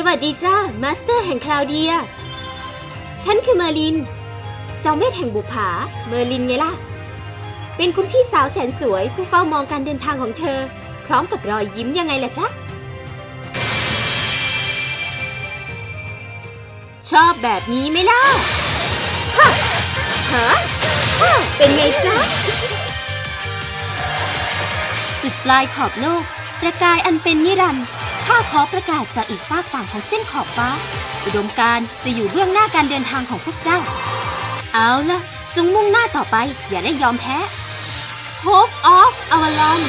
สวัสดีจ้ามาสเตอร์แห่งคลาวเดีย ฉันคือเมอร์ลิน เจ้าเมธแห่งบุปผา เมอร์ลินไงล่ะ เป็นคุณพี่สาวแสนสวยผู้เฝ้ามองการเดินทางของเธอ พร้อมกับรอยยิ้มยังไงล่ะจ๊ะ ชอบแบบนี้ไหมล่ะฮะฮะฮะเป็นไงจ๊ะสุดปลายขอบโลก ประกายอันเป็นนิรันดร์ ข้าขอประกาศจากอีกฝากฝั่งของเส้นขอบฟ้า อุดมการณ์จะอยู่เบื้องหน้าการเดินทางของพวกเจ้า เอาละจงมุ่งหน้าต่อไป อย่าได้ยอมแพ้ Hope of Avalon